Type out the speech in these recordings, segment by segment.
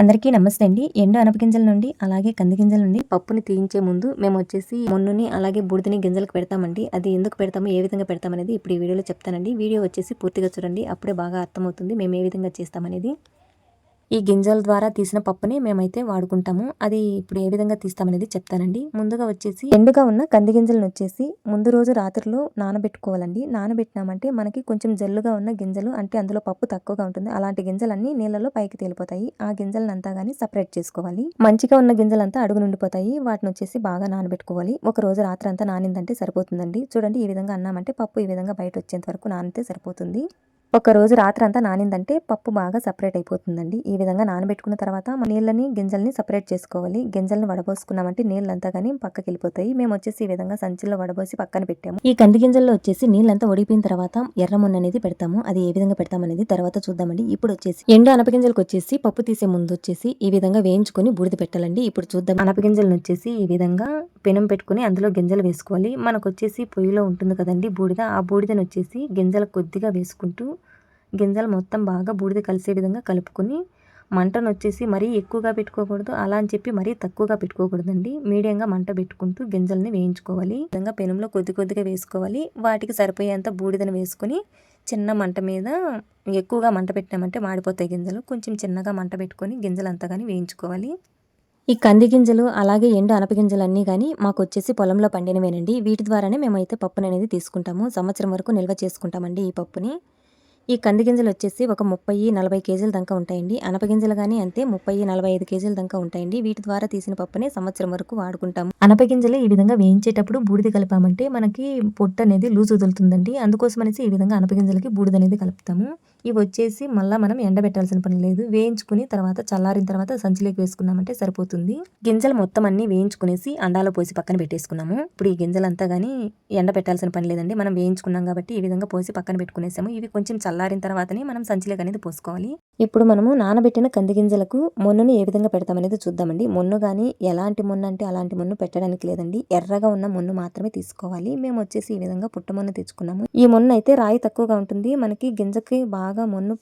అందరికీ నమస్తే అండి. ఎండు అనపగింజల నుండి అలాగే కంది గింజల నుండి పప్పుని తీయించే ముందు మేము వచ్చేసి మొన్నుని అలాగే బూడిదని గింజలకు పెడతామండి. అది ఎందుకు పెడతాము ఏ విధంగా పెడతామనేది ఇప్పుడు ఈ వీడియోలో చెప్తానండి. వీడియో వచ్చేసి పూర్తిగా చూడండి. అప్పుడే బాగా అర్థమవుతుంది మేము ఏ విధంగా చేస్తామనేది. ఈ గింజల ద్వారా తీసిన పప్పుని మేమైతే వాడుకుంటాము. అది ఇప్పుడు ఏ విధంగా తీస్తామనేది చెప్తానండి. ముందుగా వచ్చేసి ఎండుగా ఉన్న కంది గింజలను వచ్చేసి ముందు రోజు రాత్రిలో నానబెట్టుకోవాలండి. నానబెట్టినామంటే మనకి కొంచెం జల్లుగా ఉన్న గింజలు అంటే అందులో పప్పు తక్కువగా ఉంటుంది. అలాంటి గింజలన్నీ నీళ్ళలో పైకి తేలిపోతాయి. ఆ గింజలను అంతా కానీ సపరేట్ చేసుకోవాలి. మంచిగా ఉన్న గింజలంతా అడుగు నుండిపోతాయి. వాటిని వచ్చేసి బాగా నానబెట్టుకోవాలి. ఒక రోజు రాత్రి అంతా నానిందంటే సరిపోతుందండి. చూడండి ఈ విధంగా అన్నామంటే పప్పు ఈ విధంగా బయట వచ్చేంత వరకు నానితే సరిపోతుంది. ఒకరోజు రాత్రి అంతా నానిందంటే పప్పు బాగా సపరేట్ అయిపోతుందండి. ఈ విధంగా నానబెట్టుకున్న తర్వాత నీళ్ళని గింజల్ని సపరేట్ చేసుకోవాలి. గింజల్ని వడబోసుకున్నామంటే నీళ్ళంతా కానీ పక్కకి వెళ్ళిపోతాయి మేము వచ్చేసి ఈ విధంగా సంచిలో వడబోసి పక్కన పెట్టాము. ఈ కంది గింజల్లో వచ్చేసి నీళ్ళంతా ఒడిపోయిన తర్వాత ఎర్రమున్న అనేది పెడతాము. అది ఏ విధంగా పెడతామనేది తర్వాత చూద్దామండి. ఇప్పుడు వచ్చేసి ఎండు అనపగింజలకు వచ్చేసి పప్పు తీసే ముందు వచ్చేసి ఈ విధంగా వేయించుకొని బూడిద పెట్టాలండి. ఇప్పుడు చూద్దాం. అనపగింజలను వచ్చేసి ఈ విధంగా పెనం పెట్టుకుని అందులో గింజలు వేసుకోవాలి. మనకు వచ్చేసి పొయ్యిలో ఉంటుంది కదండి బూడిద. ఆ బూడిదను వచ్చేసి గింజలు కొద్దిగా వేసుకుంటూ గింజలు మొత్తం బాగా బూడిద కలిసే విధంగా కలుపుకొని మంటను వచ్చేసి మరీ ఎక్కువగా పెట్టుకోకూడదు. అలా అని చెప్పి మరీ తక్కువగా పెట్టుకోకూడదండి. మీడియంగా మంట పెట్టుకుంటూ గింజల్ని వేయించుకోవాలి. విధంగా పెనంలో కొద్ది కొద్దిగా వేసుకోవాలి. వాటికి సరిపోయేంత బూడిదను వేసుకొని చిన్న మంట మీద ఎక్కువగా మంట పెట్టినామంటే మాడిపోతాయి గింజలు. కొంచెం చిన్నగా మంట పెట్టుకొని గింజలు అంతగాని వేయించుకోవాలి. ఈ కంది గింజలు అలాగే ఎండు అనపగింజలు అన్నీ కానీ మాకు వచ్చేసి పొలంలో పండినవేనండి. వీటి ద్వారానే మేమైతే పప్పును అనేది తీసుకుంటాము. సంవత్సరం వరకు నిల్వ చేసుకుంటామండి ఈ పప్పుని. ఈ కంది గింజలు వచ్చేసి ఒక ముప్పై నలభై కేజీల దాకా ఉంటాయండి. అనపగింజలు కానీ అంతే ముప్పై నలభై ఐదు కేజీల దాకా ఉంటాయండి. వీటి ద్వారా తీసిన పప్పునే సంవత్సరం వరకు వాడుకుంటాము. అనపగింజలు ఈ విధంగా వేయించేటప్పుడు బూడిద కలిపామంటే మనకి పొట్టు అనేది లూజ్ వదులుతుందండి. అందుకోసం అనేసి ఈ విధంగా అనపగింజలకి బూడిద అనేది కలుపుతాము. ఇవి వచ్చేసి మళ్ళీ మనం ఎండబెట్టాల్సిన పని లేదు. వేయించుకుని తర్వాత చల్లారిన తర్వాత సంచిలోకి వేసుకున్నామంటే సరిపోతుంది. గింజలు మొత్తం అన్ని వేయించుకునేసి అండాలో పోసి పక్కన పెట్టేసుకున్నాము. ఇప్పుడు ఈ గింజలంతా కానీ ఎండ పెట్టాల్సిన పని లేదండి. మనం వేయించుకున్నాం కాబట్టి ఈ విధంగా పోసి పక్కన పెట్టుకునేసాము. ఇవి కొంచెం చల్ల చల్లారిన తర్వాతనే మనం సంచిలోకి అనేది పోసుకోవాలి. ఇప్పుడు మనము నానబెట్టిన కంది గింజలకు ఏ విధంగా పెడతామనేది చూద్దామండి. మొన్ను కానీ ఎలాంటి మొన్ను అంటే అలాంటి మొన్ను పెట్టడానికి లేదండి. ఎర్రగా ఉన్న మొన్ను మాత్రమే తీసుకోవాలి. మేము వచ్చేసి ఈ విధంగా పుట్ట మొన్ను తెచ్చుకున్నాము. ఈ మొన్ను అయితే రాయి తక్కువగా ఉంటుంది. మనకి గింజకి బాగా మొన్ను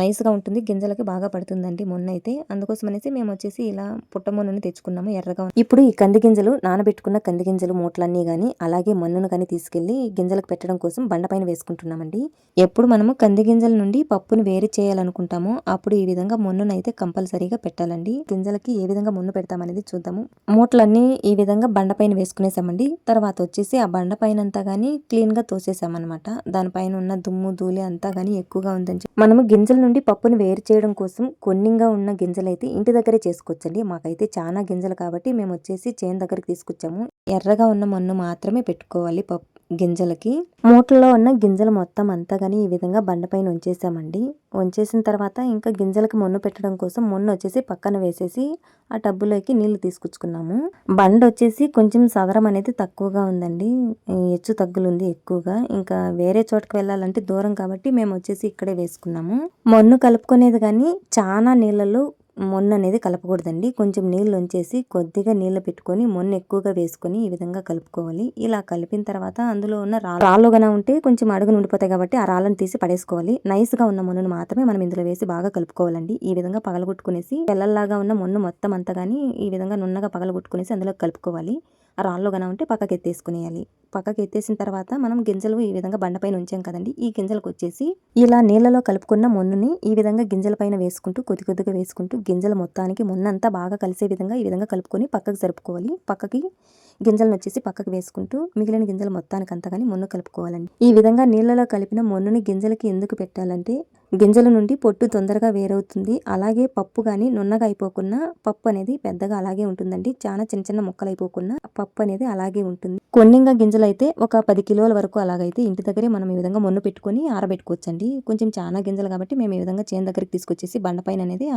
నైస్గా ఉంటుంది. గింజలకి బాగా పడుతుందండి మొన్ను అయితే. అందుకోసం అనేసి మేము వచ్చేసి ఇలా పుట్ట మొన్నుని తెచ్చుకున్నాము ఎర్రగా ఇప్పుడు ఈ కంది గింజలు నానబెట్టుకున్న కంది గింజలు మూటలన్నీ కానీ అలాగే మొన్నును కానీ తీసుకెళ్ళి గింజలకు పెట్టడం కోసం బండపైన వేసుకుంటున్నామండి. ఎప్పుడు మనము కంది గింజల నుండి పప్పును వేరు చేయాలనుకుంటామో అప్పుడు ఈ విధంగా మొన్నునైతే కంపల్సరీగా పెట్టాలండి. గింజలకి ఏ విధంగా మొన్ను పెడతామనేది చూద్దాము. మూటలన్నీ ఈ విధంగా బండపైన వేసుకునేసామండి. తర్వాత వచ్చేసి ఆ బండపైన అంతా కానీ క్లీన్గా తోసేసామన్నమాట. దానిపైన ఉన్న దుమ్ము ధూళి అంతా కానీ ఎక్కువగా ఉందని చెప్పి మనము గింజల నుండి పప్పును వేరు చేయడం కోసం కొన్నింగా ఉన్న గింజలు అయితే ఇంటి దగ్గరే చేసుకోవచ్చండి. మాకైతే చాలా గింజలు కాబట్టి మేము వచ్చేసి చేను దగ్గరికి తీసుకొచ్చాము. ఎర్రగా ఉన్న మొన్ను మాత్రమే పెట్టుకోవాలి పప్పు. గింజలకి. మూటలో ఉన్న గింజలు మొత్తం అంతా కానీ ఈ విధంగా బండపైన ఉంచేసామండి. ఉంచేసిన తర్వాత ఇంకా గింజలకు మొన్ను పెట్టడం కోసం మొన్ను వచ్చేసి పక్కన వేసేసి ఆ టబ్బులోకి నీళ్ళు తీసుకొచ్చుకున్నాము. బండ వచ్చేసి కొంచెం సదరం అనేది తక్కువగా ఉందండి. హెచ్చు తగ్గులుంది ఎక్కువగా. ఇంకా వేరే చోటుకు వెళ్ళాలంటే దూరం కాబట్టి మేము వచ్చేసి ఇక్కడే వేసుకున్నాము. మొన్ను కలుపుకునేది కానీ చాలా నీళ్ళలో మొన్న అనేది కలపకూడదండి. కొంచెం నీళ్ళు ఉంచేసి కొద్దిగా నీళ్ళు పెట్టుకొని మొన్న ఎక్కువగా వేసుకొని ఈ విధంగా కలుపుకోవాలి. ఇలా కలిపిన తర్వాత అందులో ఉన్న రాళ్ళు గన ఉంటే కొంచెం అడుగు ఉండిపోతాయి కాబట్టి ఆ రాళ్ళను తీసి పడేసుకోవాలి. నైస్గా ఉన్న మొన్నను మాత్రమే మనం ఇందులో వేసి బాగా కలుపుకోవాలండి. ఈ విధంగా పగలగొట్టుకునేసి పిల్లల్లాగా ఉన్న మొన్ను మొత్తం అంతా కానీ ఈ విధంగా నున్నగా పగలగొట్టుకునేసి అందులో కలుపుకోవాలి. ఆ రాళ్ళు గన ఉంటే పక్కకి ఎత్తేసుకునేయాలి పక్కకి ఎత్తేసిన తర్వాత మనం గింజలు ఈ విధంగా బండపైన ఉంచాం కదండి. ఈ గింజలకు వచ్చేసి ఇలా నీళ్ళలో కలుపుకున్న మొన్నుని ఈ విధంగా గింజల పైన వేసుకుంటూ కొద్ది కొద్దిగా వేసుకుంటూ గింజల మొత్తానికి మొన్నంతా బాగా కలిసే విధంగా ఈ విధంగా కలుపుకొని పక్కకు జరుపుకోవాలి. పక్కకి గింజలను వచ్చేసి పక్కకు వేసుకుంటూ మిగిలిన గింజల మొత్తానికి అంతా కానీ మొన్ను కలుపుకోవాలండి. ఈ విధంగా నీళ్ళలో కలిపిన మొన్నుని గింజలకి ఎందుకు పెట్టాలంటే గింజల నుండి పొట్టు తొందరగా వేరవుతుంది. అలాగే పప్పు కానీ నున్నగా అయిపోకుండా పప్పు అనేది పెద్దగా అలాగే ఉంటుందండి. చాలా చిన్న చిన్న ముక్కలు అయిపోకుండా పప్పు అనేది అలాగే ఉంటుంది. కొన్నింగా గింజలు అయితే ఒక పది కిలోల వరకు అలాగైతే ఇంటి దగ్గరే మనం ఈ విధంగా మొన్ను పెట్టుకొని ఆరబెట్టుకోవచ్చండి. కొంచెం చాలా గింజలు కాబట్టి మేము ఈ విధంగా చేను దగ్గరికి తీసుకొచ్చేసి బండపైన అనేది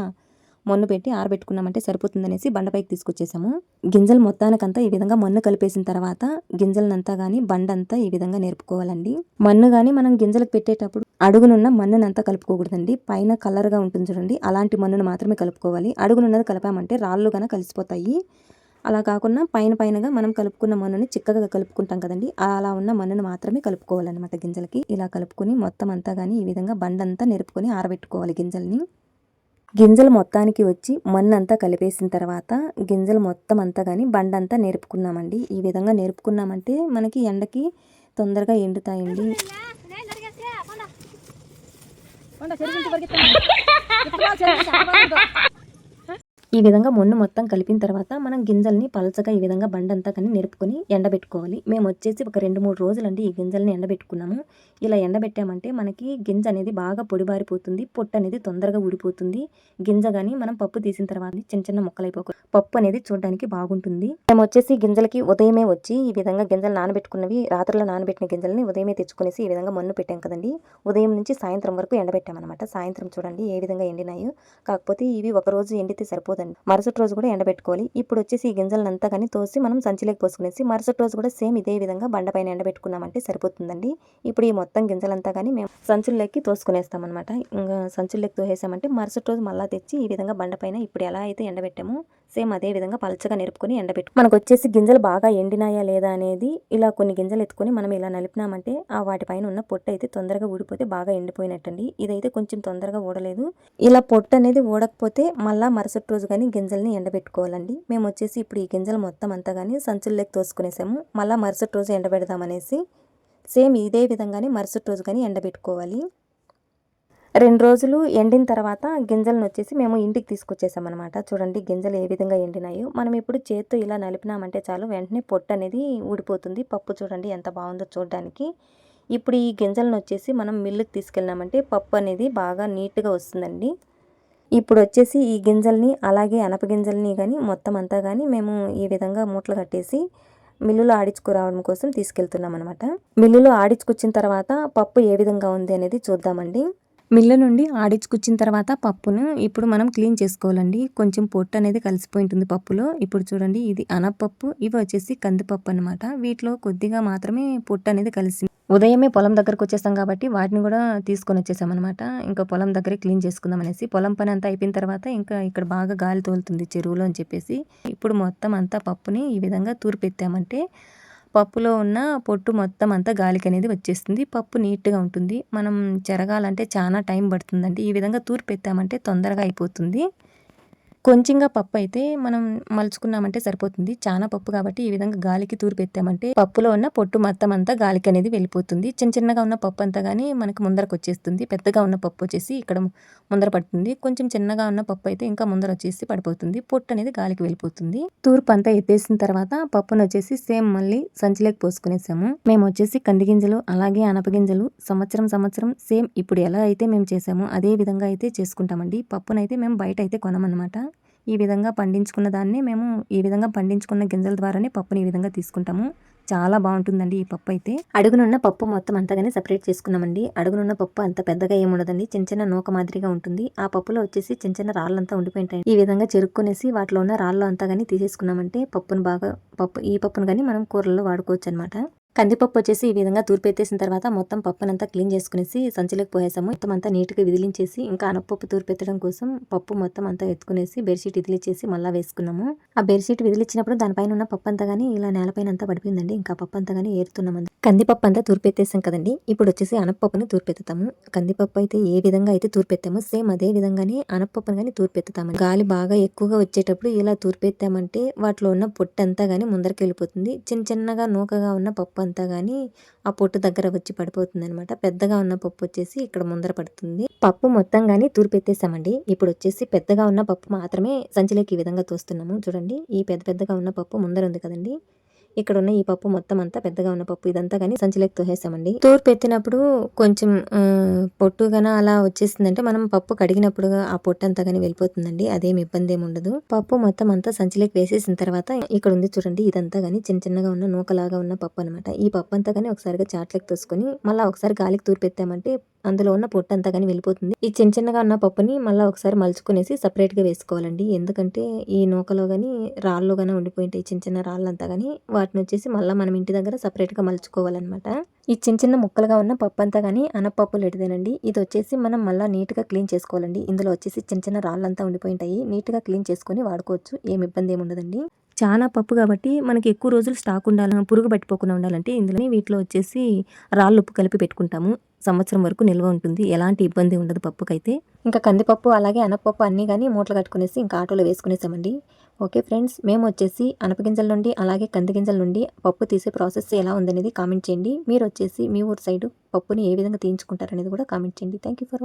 మొన్ను పెట్టి ఆరబెట్టుకున్నామంటే సరిపోతుందనేసి బండపైకి తీసుకొచ్చేసాము. గింజలు మొత్తానికంతా ఈ విధంగా మన్ను కలిపేసిన తర్వాత గింజలనంతా కానీ బండంతా ఈ విధంగా నేర్పుకోవాలండి. మన్ను కానీ మనం గింజలకు పెట్టేటప్పుడు అడుగునున్న మన్నునంతా కలుపుకోకూడదండి. పైన కలర్గా ఉంటుంది చూడండి అలాంటి మన్నును మాత్రమే కలుపుకోవాలి. అడుగునున్నది కలపామంటే రాళ్ళు కనుక కలిసిపోతాయి. అలా కాకుండా పైన పైనగా మనం కలుపుకున్న మన్నుని చిక్కగా కలుపుకుంటాం కదండి అలా ఉన్న మన్నును మాత్రమే కలుపుకోవాలన్నమాట గింజలకి ఇలా కలుపుకొని మొత్తం అంతా కానీ ఈ విధంగా బండంతా నిరుపుకొని ఆరబెట్టుకోవాలి గింజల్ని గింజలు మొత్తానికి వచ్చి మన్నంతా కలిపేసిన తర్వాత గింజలు మొత్తం అంతా కానీ బండంతా నేర్పుకున్నామండి ఈ విధంగా నేర్పుకున్నామంటే మనకి ఎండకి తొందరగా ఎండుతాయండి ఈ విధంగా మొన్ను మొత్తం కలిపిన తర్వాత మనం గింజల్ని పలచగా ఈ విధంగా బండంతా కానీ నిరుపుకొని ఎండబెట్టుకోవాలి. మేము వచ్చేసి ఒక రెండు మూడు రోజులండి ఈ గింజల్ని ఎండబెట్టుకున్నాము. ఇలా ఎండబెట్టామంటే మనకి గింజ అనేది బాగా పొడిబారిపోతుంది పొట్టు అనేది తొందరగా ఊడిపోతుంది. గింజ కానీ మనం పప్పు తీసిన తర్వాత చిన్న చిన్న ముక్కలైపోకు పప్పు అనేది చూడడానికి బాగుంటుంది. మేము వచ్చేసి గింజలకి ఉదయమే వచ్చి ఈ విధంగా గింజలు నానబెట్టుకున్నవి రాత్రిలో నానబెట్టిన గింజల్ని ఉదయమే తెచ్చుకునేసి ఈ విధంగా మన్ను పెట్టాం కదండి. ఉదయం నుంచి సాయంత్రం వరకు ఎండబెట్టామన్నమాట. సాయంత్రం చూడండి ఏ విధంగా ఎండినాయో. కాకపోతే ఇవి ఒక రోజు ఎండితే సరిపోదండి. మరుసటి రోజు కూడా ఎండబెట్టుకోవాలి. ఇప్పుడు వచ్చేసి ఈ గింజలను అంతా కానీ తోసి మనం సంచిలోకి పోసుకునేసి మరుసటి రోజు కూడా సేమ్ ఇదే విధంగా బండపైన ఎండబెట్టుకున్నామంటే సరిపోతుందండి. ఇప్పుడు ఈ మొత్తం గింజలంతా కానీ మేము సంచుల్లోకి తోసుకునేస్తాం అనమాట ఇంకా సంచుల్లోకి తోసేసామంటే మరుసటి రోజు మళ్ళీ తెచ్చి ఈ విధంగా బండ పైన ఇప్పుడు ఎలా అయితే ఎండబెట్టామో సేమ్ అదే విధంగా పలచగా నిరుపుకొని ఎండబెట్టు మనకు వచ్చేసి గింజలు బాగా ఎండినాయా లేదా అనేది ఇలా కొన్ని గింజలు ఎత్తుకొని మనం ఇలా నలిపినామంటే ఆ వాటిపైన ఉన్న పొట్టు అయితే తొందరగా ఊడిపోతే బాగా ఎండిపోయినట్టండి. ఇదైతే కొంచెం తొందరగా ఊడలేదు. ఇలా పొట్టు అనేది ఊడకపోతే మళ్ళా మరుసటి రోజు కానీ గింజల్ని ఎండబెట్టుకోవాలండి. మేము వచ్చేసి ఇప్పుడు ఈ గింజలు మొత్తం అంతా కానీ సంచుల్లోకి తోసుకునేసాము. మళ్ళీ మరుసటి రోజు ఎండబెడదామనేసి సేమ్ ఇదే విధంగానే మరుసటి రోజు కానీ ఎండబెట్టుకోవాలి. రెండు రోజులు ఎండిన తర్వాత గింజలను వచ్చేసి మేము ఇంటికి తీసుకొచ్చేసామన్నమాట. చూడండి గింజలు ఏ విధంగా ఎండినాయో. మనం ఇప్పుడు చేత్తో ఇలా నలిపినామంటే చాలు వెంటనే పొట్టు అనేది ఊడిపోతుంది. పప్పు చూడండి ఎంత బాగుందో చూడడానికి. ఇప్పుడు ఈ గింజలను వచ్చేసి మనం మిల్లుకి తీసుకెళ్ళినామంటే పప్పు అనేది బాగా నీట్గా వస్తుందండి. ఇప్పుడు వచ్చేసి ఈ గింజల్ని అలాగే అనప గింజల్ని కానీ మొత్తం అంతా కానీ మేము ఈ విధంగా మూటలు కట్టేసి మిల్లులో ఆడించుకురావడం కోసం తీసుకెళ్తున్నాం అనమాట మిల్లులో ఆడించుకొచ్చిన తర్వాత పప్పు ఏ విధంగా ఉంది అనేది చూద్దామండి. మిల్లు నుండి ఆడించుకొచ్చిన తర్వాత పప్పును ఇప్పుడు మనం క్లీన్ చేసుకోవాలండి. కొంచెం పొట్టు అనేది కలిసిపోయి ఉంటుంది పప్పులో. ఇప్పుడు చూడండి ఇది అనపప్పు ఇవి వచ్చేసి కందిపప్పు అనమాట వీటిలో కొద్దిగా మాత్రమే పొట్టు అనేది కలిసింది. ఉదయమే పొలం దగ్గరకు వచ్చేసాం కాబట్టి వాటిని కూడా తీసుకొని వచ్చేసాం అనమాట ఇంకా పొలం దగ్గరే క్లీన్ చేసుకుందాం అనేసి. పొలం పని అంతా అయిపోయిన తర్వాత ఇంకా ఇక్కడ బాగా గాలి తోలుతుంది చెరువులో అని చెప్పేసి. ఇప్పుడు మొత్తం అంతా పప్పుని ఈ విధంగా తూర్పెత్తామంటే పప్పులో ఉన్న పొట్టు మొత్తం అంతా గాలికి అనేది వచ్చేస్తుంది. పప్పు నీట్గా ఉంటుంది. మనం చెరగాలంటే చాలా టైం పడుతుందండి. ఈ విధంగా తూర్పు ఎత్తామంటే తొందరగా అయిపోతుంది. కొంచెంగా పప్పు అయితే మనం మలుచుకున్నామంటే సరిపోతుంది. చాలా పప్పు కాబట్టి ఈ విధంగా గాలికి తూరు పెట్టామంటే పప్పులో ఉన్న పొట్టు మొత్తం అంతా గాలికి అనేది వెళ్ళిపోతుంది. చిన్న చిన్నగా ఉన్న పప్పు అంతా కానీ మనకు ముందరకు వచ్చేస్తుంది పెద్దగా ఉన్న పప్పు వచ్చేసి ఇక్కడ ముందర పడుతుంది. కొంచెం చిన్నగా ఉన్న పప్పు అయితే ఇంకా ముందర వచ్చేసి పడిపోతుంది. పొట్టు అనేది గాలికి వెళ్ళిపోతుంది. తూర్పు అంతా ఎత్తేసిన తర్వాత పప్పును వచ్చేసి సేమ్ మళ్ళీ సంచిలోకి పోసుకునేసాము. మేము వచ్చేసి కంది గింజలు అలాగే అనపగింజలు సంవత్సరం సంవత్సరం సేమ్ ఇప్పుడు ఎలా అయితే మేము చేసామో అదే విధంగా అయితే చేసుకుంటామండి. పప్పునైతే మేము బయట అయితే కొనమన్నమాట. ఈ విధంగా పండించుకున్న దాన్ని మేము ఈ విధంగా పండించుకున్న గింజల ద్వారానే పప్పుని ఈ విధంగా తీసుకుంటాము. చాలా బాగుంటుందండి ఈ పప్పు అయితే. అడుగునున్న పప్పు మొత్తం అంతగానే సపరేట్ చేసుకున్నామండి. అడుగునున్న పప్పు అంత పెద్దగా ఏముండదండి చిన్న చిన్న నూక మాదిరిగా ఉంటుంది. ఆ పప్పులో వచ్చేసి చిన్న చిన్న రాళ్ళంతా ఉండిపోయింటాయి. ఈ విధంగా చెరుక్కునేసి వాటిలో ఉన్న రాళ్ళు అంతా కానీ తీసేసుకున్నామంటే పప్పును బాగా పప్పు ఈ పప్పును కానీ మనం కూరల్లో వాడుకోవచ్చు అనమాట కందిపప్పు వచ్చేసి ఈ విధంగా తూర్పెత్తేసిన తర్వాత మొత్తం పప్పునంతా క్లీన్ చేసుకునేసి సంచిలోకి పోయేసాము. మొత్తం అంతా నీట్గా విదిలించేసి ఇంకా అనపప్పు తూర్పెత్తడం కోసం పప్పు మొత్తం అంతా ఎత్తుకునేసి బెడ్షీట్ విదిలిచ్చేసి మళ్ళీ వేసుకున్నాము. ఆ బెడ్షీట్ విదిలిచ్చినప్పుడు దానిపైన ఉన్న పప్పు అంతా కానీ ఇలా నేలపైన అంతా పడిపోయిందండి. ఇంకా పప్పు అంతా కానీ ఏరుతున్నామండి కందిపప్పు అంతా తూర్పెత్తేసాం కదండి. ఇప్పుడు వచ్చేసి అనపప్పుని తూర్పెత్తుతాము. కందిపప్పు అయితే ఏ విధంగా అయితే తూర్పెత్తామో సేమ్ అదే విధంగానే అనపప్పును కానీ తూర్పెత్తుతాము. గాలి బాగా ఎక్కువగా వచ్చేటప్పుడు ఇలా తూర్పెత్తామంటే వాటిలో ఉన్న పొట్టు అంతా కానీ ముందరికి వెళ్ళిపోతుంది చిన్న చిన్నగా నూకగా ఉన్న పప్పు అంతా కానీ ఆ పొట్టు దగ్గర వచ్చి పడిపోతుంది అనమాట పెద్దగా ఉన్న పప్పు వచ్చేసి ఇక్కడ ముందర పడుతుంది. పప్పు మొత్తం కానీ తూర్పెత్తేసామండి ఇప్పుడు వచ్చేసి పెద్దగా ఉన్న పప్పు మాత్రమే సంచిలోకి ఈ విధంగా తోస్తున్నాము. చూడండి ఈ పెద్ద పెద్దగా ఉన్న పప్పు ముందర ఉంది కదండి. ఇక్కడ ఉన్న ఈ పప్పు మొత్తం అంతా పెద్దగా ఉన్న పప్పు ఇదంతా కానీ సంచిలోకి తోసేసామండి తోరు పెట్టినప్పుడు కొంచెం పొట్టు గన అలా వచ్చేసిందంటే మనం పప్పు కడిగినప్పుడు ఆ పొట్టు అంతా కానీ వెళ్ళిపోతుందండి. అదేం ఇబ్బంది ఏమి ఉండదు. పప్పు మొత్తం అంతా సంచిలోకి వేసేసిన తర్వాత ఇక్కడ ఉంది చూడండి ఇదంతా కానీ చిన్న చిన్నగా ఉన్న నూకలాగా ఉన్న పప్పు అనమాట ఈ పప్పు అంతా కానీ ఒకసారిగా చాట్లకు తోసుకొని మళ్ళీ ఒకసారి గాలికి తూర్పు అందులో ఉన్న పొట్టు అంతా కానీ వెళ్ళిపోతుంది. ఈ చిన్న చిన్నగా ఉన్న పప్పుని మళ్ళీ ఒకసారి మలుచుకునేసి సపరేట్గా వేసుకోవాలండి. ఎందుకంటే ఈ నూకలో కానీ రాళ్ళు కానీ ఉండిపోయింటాయి చిన్న చిన్న రాళ్ళంతా కానీ వాటిని వచ్చేసి మళ్ళీ మనం ఇంటి దగ్గర సపరేట్గా మలుచుకోవాలన్నమాట. ఈ చిన్న చిన్న ముక్కలుగా ఉన్న పప్పు అంతా కానీ అనపప్పు లెడిదేనండి ఇది వచ్చేసి మనం మళ్ళీ నీట్గా క్లీన్ చేసుకోవాలండి. ఇందులో వచ్చేసి చిన్న చిన్న రాళ్ళంతా ఉండిపోయింటాయి నీట్గా క్లీన్ చేసుకొని వాడుకోవచ్చు. ఏమి ఇబ్బంది ఏమి ఉండదండి. చాలా పప్పు కాబట్టి మనకి ఎక్కువ రోజులు స్టాక్ ఉండాలి పురుగు పట్టిపోకుండా ఉండాలంటే ఇందులోనే వీటిలో వచ్చేసి రాళ్ళు ఉప్పు కలిపి పెట్టుకుంటాము. సంవత్సరం వరకు నిల్వ ఉంటుంది. ఎలాంటి ఇబ్బంది ఉండదు పప్పుకైతే. ఇంకా కందిపప్పు అలాగే అనపప్పు అన్నీ కానీ మూటలు కట్టుకునేసి ఇంకా ఆటోలో వేసుకునేసామండి. ఓకే ఫ్రెండ్స్ మేము వచ్చేసి అనపగింజల నుండి అలాగే కంది గింజల నుండి పప్పు తీసే ప్రాసెస్ ఎలా ఉందనేది కామెంట్ చేయండి. మీరు వచ్చేసి మీ ఊరు సైడు పప్పుని ఏ విధంగా తీయించుకుంటారనేది కూడా కామెంట్ చేయండి. Thank you for